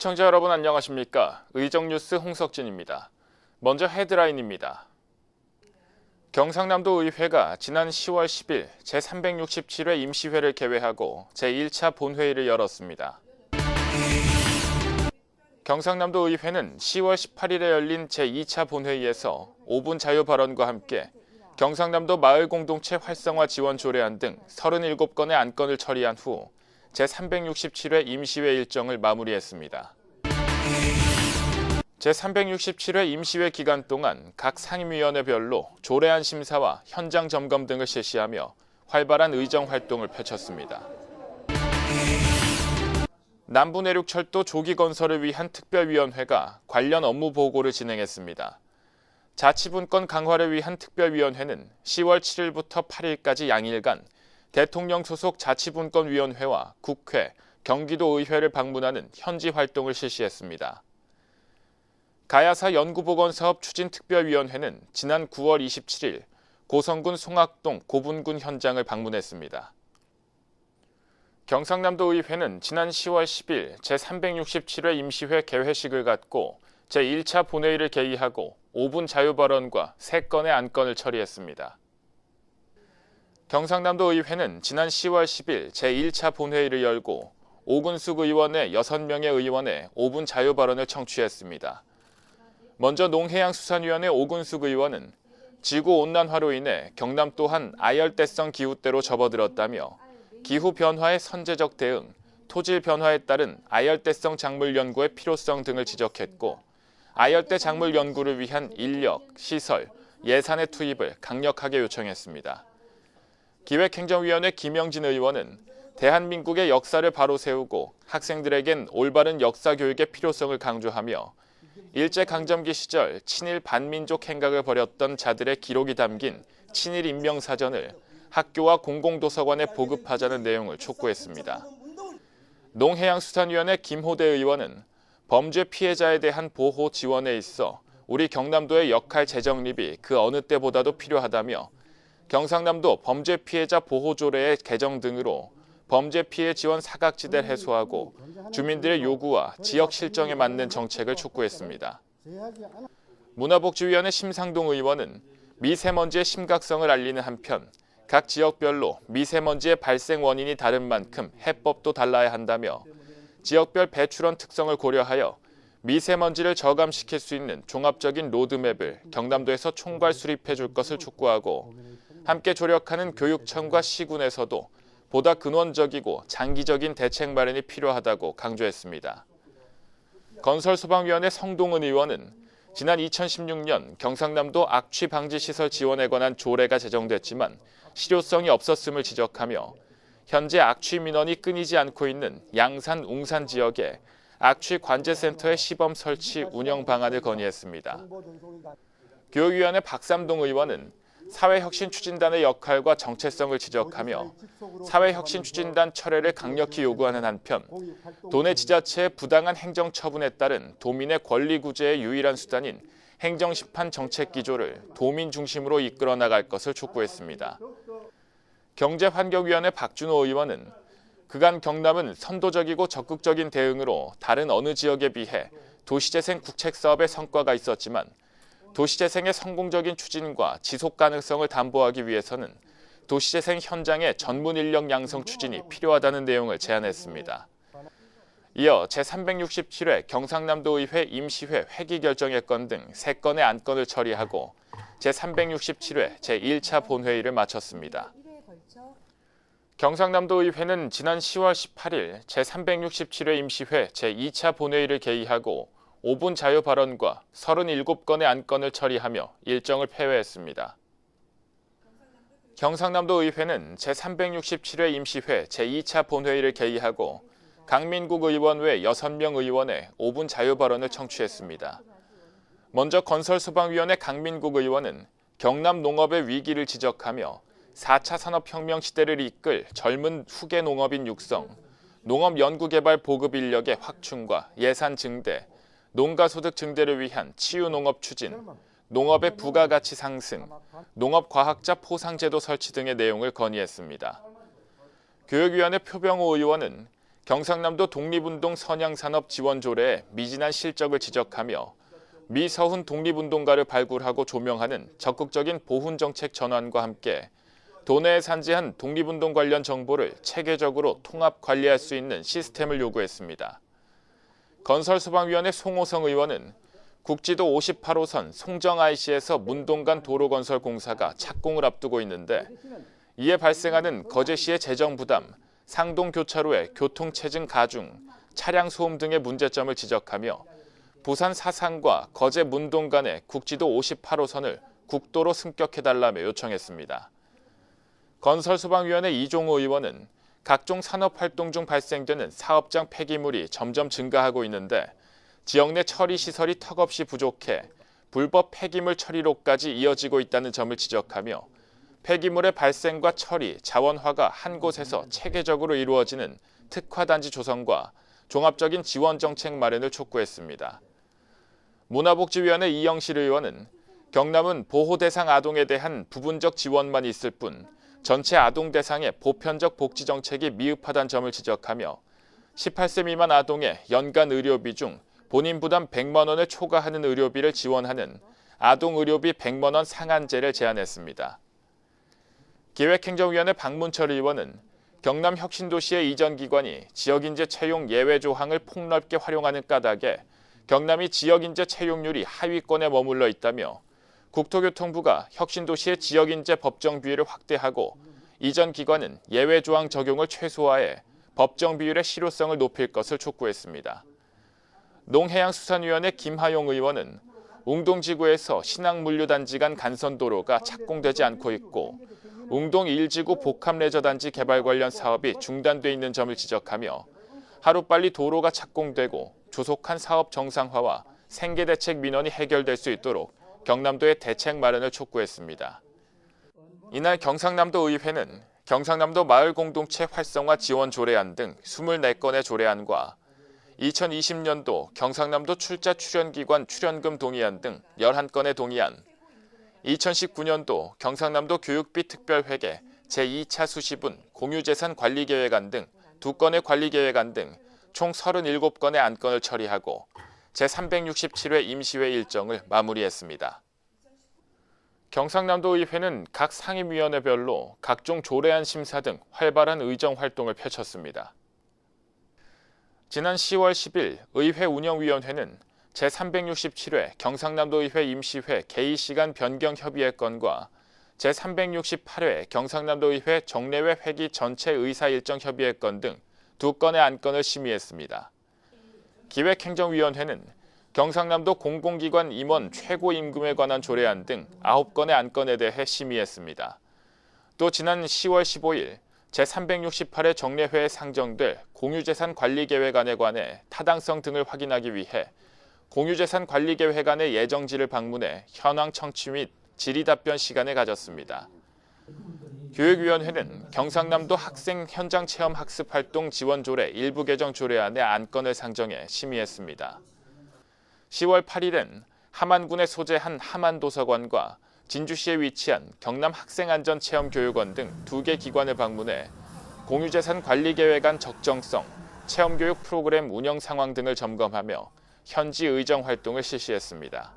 시청자 여러분 안녕하십니까? 의정뉴스 홍석진입니다. 먼저 헤드라인입니다. 경상남도 의회가 지난 10월 10일 제367회 임시회를 개회하고 제1차 본회의를 열었습니다. 경상남도 의회는 10월 18일에 열린 제2차 본회의에서 5분 자유 발언과 함께 경상남도 마을 공동체 활성화 지원 조례안 등 37건의 안건을 처리한 후 제367회 임시회 일정을 마무리했습니다. 제367회 임시회 기간 동안 각 상임위원회별로 조례안 심사와 현장 점검 등을 실시하며 활발한 의정 활동을 펼쳤습니다. 남부 내륙 철도 조기 건설을 위한 특별위원회가 관련 업무 보고를 진행했습니다. 자치분권 강화를 위한 특별위원회는 10월 7일부터 8일까지 양일간 대통령 소속 자치분권위원회와 국회, 경기도의회를 방문하는 현지 활동을 실시했습니다. 가야사 연구보건사업 추진특별위원회는 지난 9월 27일 고성군 송악동 고분군 현장을 방문했습니다. 경상남도 의회는 지난 10월 10일 제367회 임시회 개회식을 갖고 제1차 본회의를 개의하고 5분 자유 발언과 3건의 안건을 처리했습니다. 경상남도 의회는 지난 10월 10일 제1차 본회의를 열고 오근숙 의원의 6명의 의원의 5분 자유 발언을 청취했습니다. 먼저 농해양수산위원회 오근숙 의원은 지구 온난화로 인해 경남 또한 아열대성 기후대로 접어들었다며 기후 변화의 선제적 대응, 토질 변화에 따른 아열대성 작물 연구의 필요성 등을 지적했고 아열대 작물 연구를 위한 인력, 시설, 예산의 투입을 강력하게 요청했습니다. 기획행정위원회 김영진 의원은 대한민국의 역사를 바로 세우고 학생들에겐 올바른 역사 교육의 필요성을 강조하며 일제강점기 시절 친일 반민족 행각을 벌였던 자들의 기록이 담긴 친일 인명사전을 학교와 공공도서관에 보급하자는 내용을 촉구했습니다. 농해양수산위원회 김호대 의원은 범죄 피해자에 대한 보호 지원에 있어 우리 경남도의 역할 재정립이 그 어느 때보다도 필요하다며 경상남도 범죄 피해자 보호 조례의 개정 등으로 범죄 피해 지원 사각지대를 해소하고 주민들의 요구와 지역 실정에 맞는 정책을 촉구했습니다. 문화복지위원회 심상동 의원은 미세먼지의 심각성을 알리는 한편 각 지역별로 미세먼지의 발생 원인이 다른 만큼 해법도 달라야 한다며 지역별 배출원 특성을 고려하여 미세먼지를 저감시킬 수 있는 종합적인 로드맵을 경남도에서 총괄 수립해 줄 것을 촉구하고 함께 조력하는 교육청과 시군에서도 보다 근원적이고 장기적인 대책 마련이 필요하다고 강조했습니다. 건설소방위원회 성동은 의원은 지난 2016년 경상남도 악취 방지 시설 지원에 관한 조례가 제정됐지만 실효성이 없었음을 지적하며 현재 악취 민원이 끊이지 않고 있는 양산 웅산 지역에 악취 관제센터의 시범 설치 운영 방안을 건의했습니다. 교육위원회 박삼동 의원은 사회혁신 추진단의 역할과 정체성을 지적하며 사회혁신 추진단 철회를 강력히 요구하는 한편 도내 지자체의 부당한 행정 처분에 따른 도민의 권리 구제의 유일한 수단인 행정심판 정책 기조를 도민 중심으로 이끌어 나갈 것을 촉구했습니다. 경제환경위원회 박준호 의원은 그간 경남은 선도적이고 적극적인 대응으로 다른 어느 지역에 비해 도시재생 국책 사업의 성과가 있었지만 도시재생의 성공적인 추진과 지속 가능성을 담보하기 위해서는 도시재생 현장의 전문 인력 양성 추진이 필요하다는 내용을 제안했습니다. 이어 제367회 경상남도 의회 임시회 회기 결정의 건 등 3건의 안건을 처리하고 제367회 제1차 본회의를 마쳤습니다. 경상남도 의회는 지난 10월 18일 제367회 임시회 제2차 본회의를 개의하고 5분 자유 발언과 37건의 안건을 처리하며 일정을 폐회했습니다. 경상남도 의회는 제367회 임시회 제2차 본회의를 개의하고 강민국 의원 외 6명 의원의 5분 자유 발언을 청취했습니다. 먼저 건설소방위원회 강민국 의원은 경남 농업의 위기를 지적하며 4차 산업혁명 시대를 이끌 젊은 후계 농업인 육성, 농업 연구개발 보급 인력의 확충과 예산 증대, 농가 소득 증대를 위한 치유 농업 추진, 농업의 부가가치 상승, 농업과학자 포상제도 설치 등의 내용을 건의했습니다. 교육위원회 표병호 의원은 경상남도 독립운동 선양산업 지원조례의 미진한 실적을 지적하며 미서훈 독립운동가를 발굴하고 조명하는 적극적인 보훈 정책 전환과 함께 도내에 산지한 독립운동 관련 정보를 체계적으로 통합 관리할 수 있는 시스템을 요구했습니다. 건설소방위원회 송호성 의원은 국지도 58호선 송정 IC에서 문동간 도로건설 공사가 착공을 앞두고 있는데 이에 발생하는 거제시의 재정 부담, 상동 교차로의 교통체증 가중, 차량 소음 등의 문제점을 지적하며 부산 사상과 거제 문동 간의 국지도 58호선을 국도로 승격해달라며 요청했습니다. 건설소방위원회 이종호 의원은 각종 산업활동 중 발생되는 사업장 폐기물이 점점 증가하고 있는데 지역 내 처리 시설이 턱없이 부족해 불법 폐기물 처리로까지 이어지고 있다는 점을 지적하며 폐기물의 발생과 처리, 자원화가 한 곳에서 체계적으로 이루어지는 특화단지 조성과 종합적인 지원 정책 마련을 촉구했습니다. 문화복지위원회 이영실 의원은 경남은 보호 대상 아동에 대한 부분적 지원만 있을 뿐 전체 아동 대상의 보편적 복지 정책이 미흡하다는 점을 지적하며 18세 미만 아동의 연간 의료비 중 본인 부담 100만 원을 초과하는 의료비를 지원하는 아동 의료비 100만 원 상한제를 제안했습니다. 기획행정위원회 박문철 의원은 경남 혁신도시의 이전 기관이 지역인재 채용 예외 조항을 폭넓게 활용하는 까닭에 경남이 지역인재 채용률이 하위권에 머물러 있다며 국토교통부가 혁신도시의 지역인재 법정 비율을 확대하고 이전 기관은 예외 조항 적용을 최소화해 법정 비율의 실효성을 높일 것을 촉구했습니다. 농해양수산위원회 김하용 의원은 웅동지구에서 신항물류단지 간 간선도로가 착공되지 않고 있고 웅동 1지구 복합레저단지 개발 관련 사업이 중단돼 있는 점을 지적하며 하루빨리 도로가 착공되고 조속한 사업 정상화와 생계대책 민원이 해결될 수 있도록 경남도의 대책 마련을 촉구했습니다. 이날 경상남도 의회는 경상남도 마을 공동체 활성화 지원 조례안 등 24건의 조례안과 2020년도 경상남도 출자 출연기관 출연금 동의안 등 11건의 동의안, 2019년도 경상남도 교육비 특별회계 제2차 수시분 공유재산 관리계획안 등 2건의 관리계획안 등 총 37건의 안건을 처리하고 제367회 임시회 일정을 마무리했습니다. 경상남도 의회는 각 상임위원회별로 각종 조례안 심사 등 활발한 의정 활동을 펼쳤습니다. 지난 10월 10일 의회 운영위원회는 제367회 경상남도의회 임시회 개의시간 변경 협의회 건과 제368회 경상남도의회 정례회 회기 전체 의사 일정 협의회 건 등 두 건의 안건을 심의했습니다. 기획행정위원회는 경상남도 공공기관 임원 최고임금에 관한 조례안 등 9건의 안건에 대해 심의했습니다. 또 지난 10월 15일 제368회 정례회에 상정될 공유재산관리계획안에 관해 타당성 등을 확인하기 위해 공유재산관리계획안의 예정지를 방문해 현황 청취 및 질의 답변 시간을 가졌습니다. 교육위원회는 경상남도 학생 현장 체험 학습 활동 지원 조례 일부 개정 조례안의 안건을 상정해 심의했습니다. 10월 8일엔 함안군에 소재한 함안도서관과 진주시에 위치한 경남 학생안전체험교육원 등 두 개 기관을 방문해 공유재산 관리 계획안 적정성, 체험교육 프로그램 운영 상황 등을 점검하며 현지 의정 활동을 실시했습니다.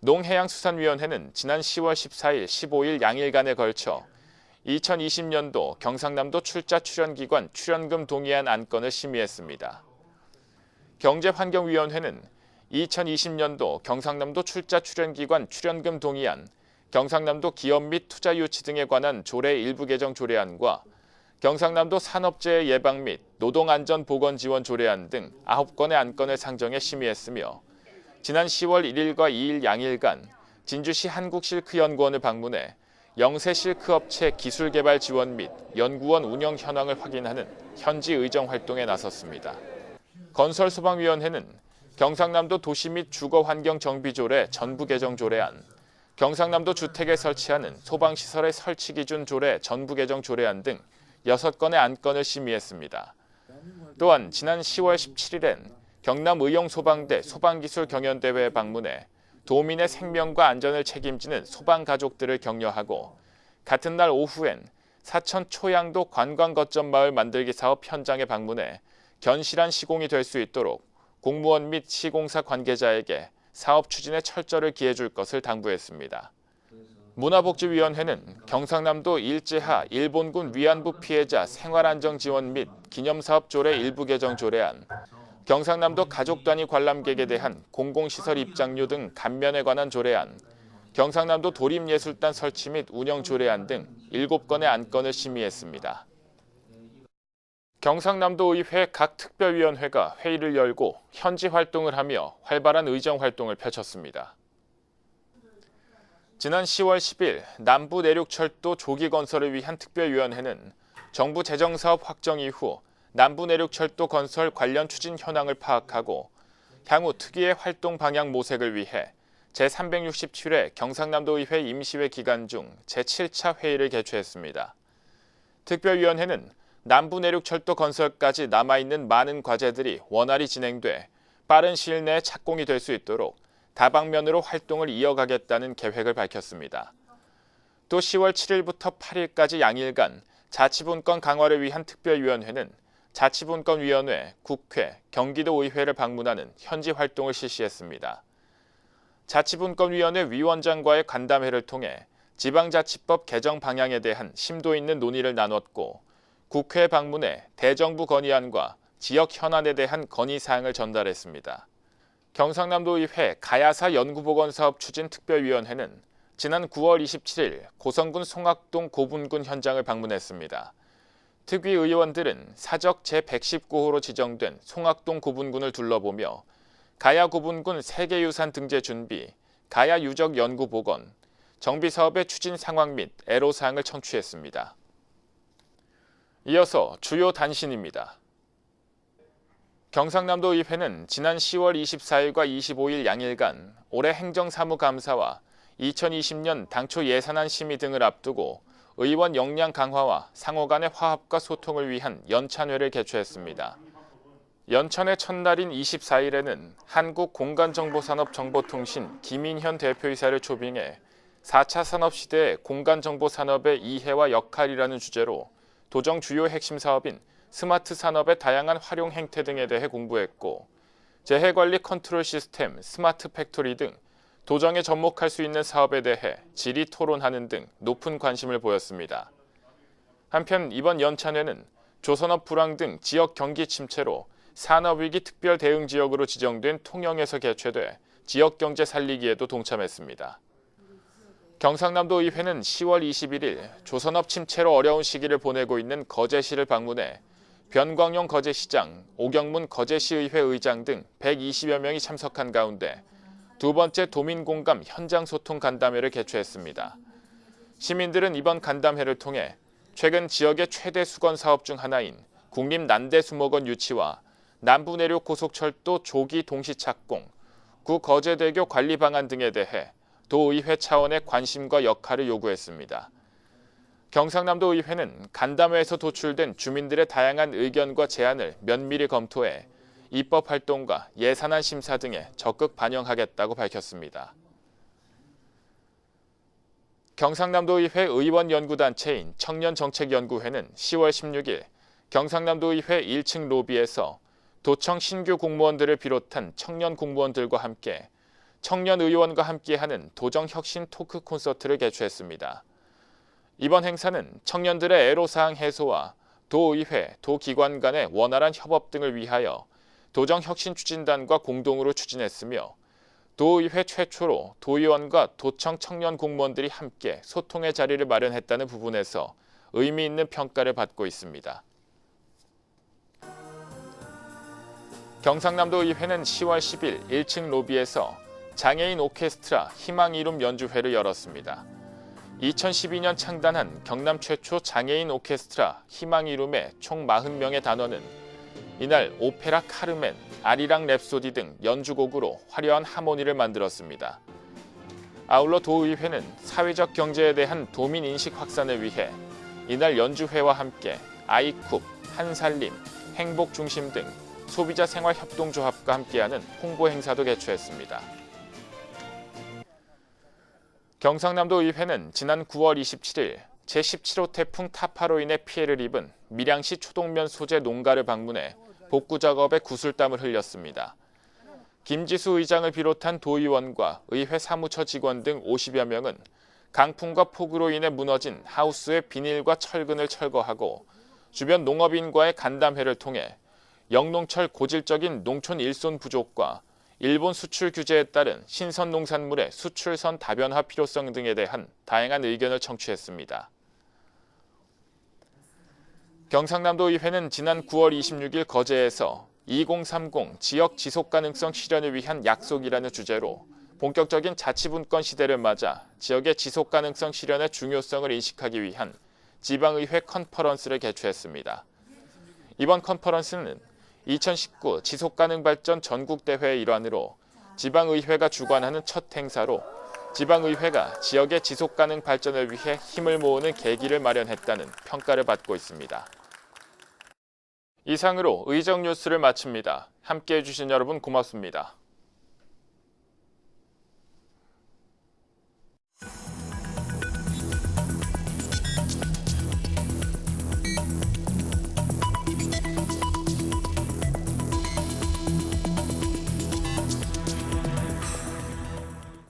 농해양수산위원회는 지난 10월 14일, 15일 양일간에 걸쳐 2020년도 경상남도 출자 출연기관 출연금 동의안 안건을 심의했습니다. 경제환경위원회는 2020년도 경상남도 출자 출연기관 출연금 동의안, 경상남도 기업 및 투자 유치 등에 관한 조례 일부 개정 조례안과 경상남도 산업재해 예방 및 노동안전 보건 지원 조례안 등 9건의 안건을 상정해 심의했으며 지난 10월 1일과 2일 양일간 진주시 한국실크연구원을 방문해 영세 실크업체 기술개발 지원 및 연구원 운영 현황을 확인하는 현지 의정 활동에 나섰습니다. 건설소방위원회는 경상남도 도시 및 주거환경 정비조례 전부 개정 조례안, 경상남도 주택에 설치하는 소방시설의 설치 기준 조례 전부 개정 조례안 등 6건의 안건을 심의했습니다. 또한 지난 10월 17일엔 경남 의용 소방대 소방기술 경연대회에 방문해 도민의 생명과 안전을 책임지는 소방 가족들을 격려하고 같은 날 오후엔 사천 초양도 관광 거점 마을 만들기 사업 현장에 방문해 견실한 시공이 될 수 있도록 공무원 및 시공사 관계자에게 사업 추진에 철저를 기해 줄 것을 당부했습니다. 문화복지위원회는 경상남도 일제하 일본군 위안부 피해자 생활안정 지원 및 기념사업 조례 일부 개정 조례안, 경상남도 가족 단위 관람객에 대한 공공시설 입장료 등 감면에 관한 조례안, 경상남도 도립예술단 설치 및 운영 조례안 등 7건의 안건을 심의했습니다. 경상남도 의회 각 특별위원회가 회의를 열고 현지 활동을 하며 활발한 의정 활동을 펼쳤습니다. 지난 10월 10일 남부 내륙철도 조기 건설을 위한 특별위원회는 정부 재정사업 확정 이후 남부 내륙철도 건설 관련 추진 현황을 파악하고 향후 특위의 활동 방향 모색을 위해 제367회 경상남도의회 임시회 기간 중 제7차 회의를 개최했습니다. 특별위원회는 남부 내륙철도 건설까지 남아있는 많은 과제들이 원활히 진행돼 빠른 시일 내에 착공이 될 수 있도록 다방면으로 활동을 이어가겠다는 계획을 밝혔습니다. 또 10월 7일부터 8일까지 양일간 자치분권 강화를 위한 특별위원회는 자치분권위원회, 국회, 경기도의회를 방문하는 현지 활동을 실시했습니다. 자치분권위원회 위원장과의 간담회를 통해 지방자치법 개정 방향에 대한 심도 있는 논의를 나눴고 국회 방문해 대정부 건의안과 지역 현안에 대한 건의사항을 전달했습니다. 경상남도의회 가야사 연구보건사업 추진특별위원회는 지난 9월 27일 고성군 송악동 고분군 현장을 방문했습니다. 특위 의원들은 사적 제119호로 지정된 송악동 고분군을 둘러보며 가야 고분군 세계유산 등재 준비, 가야 유적 연구 복원, 정비 사업의 추진 상황 및 애로사항을 청취했습니다. 이어서 주요 단신입니다. 경상남도 의회는 지난 10월 24일과 25일 양일간 올해 행정사무감사와 2020년 당초 예산안 심의 등을 앞두고 의원 역량 강화와 상호 간의 화합과 소통을 위한 연찬회를 개최했습니다. 연찬회 첫날인 24일에는 한국공간정보산업정보통신 김인현 대표이사를 초빙해 4차 산업시대의 공간정보산업의 이해와 역할이라는 주제로 도정 주요 핵심 사업인 스마트 산업의 다양한 활용 행태 등에 대해 공부했고 재해관리 컨트롤 시스템, 스마트 팩토리 등 도정에 접목할 수 있는 사업에 대해 질의 토론하는 등 높은 관심을 보였습니다. 한편 이번 연찬회는 조선업 불황 등 지역 경기 침체로 산업위기 특별 대응 지역으로 지정된 통영에서 개최돼 지역 경제 살리기에도 동참했습니다. 경상남도 의회는 10월 21일 조선업 침체로 어려운 시기를 보내고 있는 거제시를 방문해 변광용 거제시장, 오경문 거제시의회 의장 등 120여 명이 참석한 가운데 두 번째 도민공감 현장소통 간담회를 개최했습니다. 시민들은 이번 간담회를 통해 최근 지역의 최대 수건 사업 중 하나인 국립 난대수목원 유치와 남부내륙 고속철도 조기 동시 착공, 구거제대교 관리 방안 등에 대해 도의회 차원의 관심과 역할을 요구했습니다. 경상남도 의회는 간담회에서 도출된 주민들의 다양한 의견과 제안을 면밀히 검토해 입법 활동과 예산안 심사 등에 적극 반영하겠다고 밝혔습니다. 경상남도의회 의원연구단체인 청년정책연구회는 10월 16일 경상남도의회 1층 로비에서 도청 신규 공무원들을 비롯한 청년 공무원들과 함께 청년 의원과 함께하는 도정혁신 토크 콘서트를 개최했습니다. 이번 행사는 청년들의 애로사항 해소와 도의회, 도기관 간의 원활한 협업 등을 위하여 도정혁신추진단과 공동으로 추진했으며 도의회 최초로 도의원과 도청 청년 공무원들이 함께 소통의 자리를 마련했다는 부분에서 의미 있는 평가를 받고 있습니다. 경상남도 의회는 10월 10일 1층 로비에서 장애인 오케스트라 희망 이름 연주회를 열었습니다. 2012년 창단한 경남 최초 장애인 오케스트라 희망 이름의 총 40명의 단원은 이날 오페라 카르멘, 아리랑 랩소디 등 연주곡으로 화려한 하모니를 만들었습니다. 아울러 도의회는 사회적 경제에 대한 도민 인식 확산을 위해 이날 연주회와 함께 아이쿱, 한살림, 행복중심 등 소비자 생활 협동조합과 함께하는 홍보 행사도 개최했습니다. 경상남도 의회는 지난 9월 27일 제17호 태풍 타파로 인해 피해를 입은 밀양시 초동면 소재 농가를 방문해 복구 작업에 구슬땀을 흘렸습니다. 김지수 의장을 비롯한 도의원과 의회 사무처 직원 등 50여 명은 강풍과 폭우로 인해 무너진 하우스의 비닐과 철근을 철거하고 주변 농업인과의 간담회를 통해 영농철 고질적인 농촌 일손 부족과 일본 수출 규제에 따른 신선 농산물의 수출선 다변화 필요성 등에 대한 다양한 의견을 청취했습니다. 경상남도 의회는 지난 9월 26일 거제에서 2030 지역 지속 가능성 실현을 위한 약속이라는 주제로 본격적인 자치분권 시대를 맞아 지역의 지속 가능성 실현의 중요성을 인식하기 위한 지방의회 컨퍼런스를 개최했습니다. 이번 컨퍼런스는 2019 지속 가능 발전 전국 대회의 일환으로 지방의회가 주관하는 첫 행사로 지방의회가 지역의 지속 가능 발전을 위해 힘을 모으는 계기를 마련했다는 평가를 받고 있습니다. 이상으로 의정 뉴스를 마칩니다. 함께해 주신 여러분 고맙습니다.